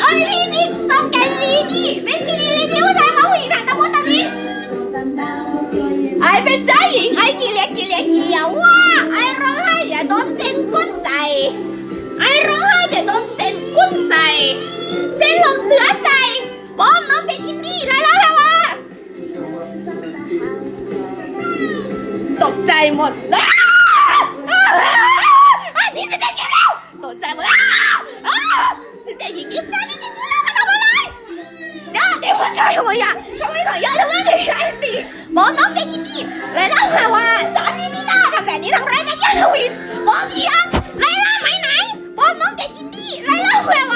เอ้พี่พี่ตกใจสิพี่เป็นกินเลี้ยงผู้ชายมาผู้หญิงถังตะโพนตะนี้ไอ้เป็นเจหญิงไอ้กินเลี้กินเลี้กินเลี้ว่าไอ้ร้องไห้อย่โดนเส้นกุ้นใสไอ้ร้องไห้อย่โดนเส้นกุ้นใสเส้นลมเสือใส่บอมน้องเป็นอินดี้แล้วแล้วแตกใจหมดแล้ว แต่หญิงอีกได้ที่จะรู้เรามาทำอะไรน่าเดี๋ยวว่าใจทำไมอะทำไมขอยอดทำไมถึงใช่สิบอกน้องเกอีนี่ไลล่าแปว่สามนี่น่าทำแบบนี้ทำไรนะยาทวิสบอกอีอันไลล่าไหนไหนบอกน้องเกอีนี่ไลล่าแปว่